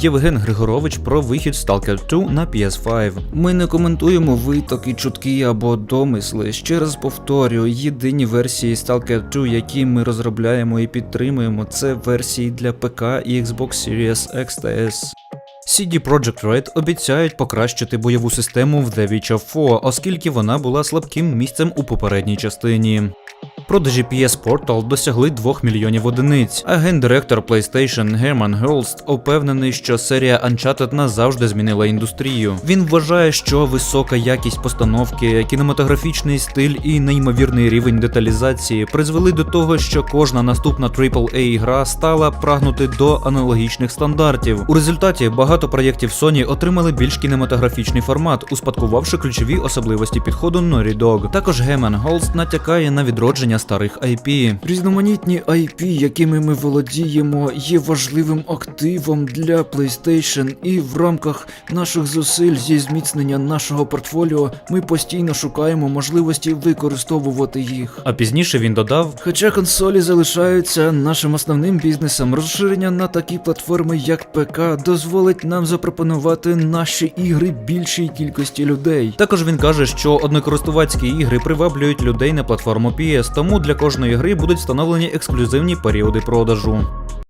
Євген Григорович про вихід Stalker 2 на PS5. Ми не коментуємо витоки, чутки або домисли. Ще раз повторю, єдині версії Stalker 2, які ми розробляємо і підтримуємо, це версії для ПК і Xbox Series X та S. CD Projekt Red обіцяють покращити бойову систему в The Witcher 4, оскільки вона була слабким місцем у попередній частині. Продажі PS Portal досягли 2 мільйонів одиниць, а гендиректор PlayStation Герман Герлст упевнений, що серія Uncharted назавжди змінила індустрію. Він вважає, що висока якість постановки, кінематографічний стиль і неймовірний рівень деталізації призвели до того, що кожна наступна AAA гра стала прагнути до аналогічних стандартів. У результаті багато проєктів Sony отримали більш кінематографічний формат, успадкувавши ключові особливості підходу Naughty Dog. Також Гемен Голст натякає на відродження старих IP. Різноманітні IP, якими ми володіємо, є важливим активом для PlayStation, і в рамках наших зусиль зі зміцнення нашого портфоліо ми постійно шукаємо можливості використовувати їх. А пізніше він додав: Хоча консолі залишаються нашим основним бізнесом, розширення на такі платформи, як ПК, дозволить нам запропонувати наші ігри більшій кількості людей. Також він каже, що однокористувацькі ігри приваблюють людей на платформу PS, тому для кожної гри будуть встановлені ексклюзивні періоди продажу.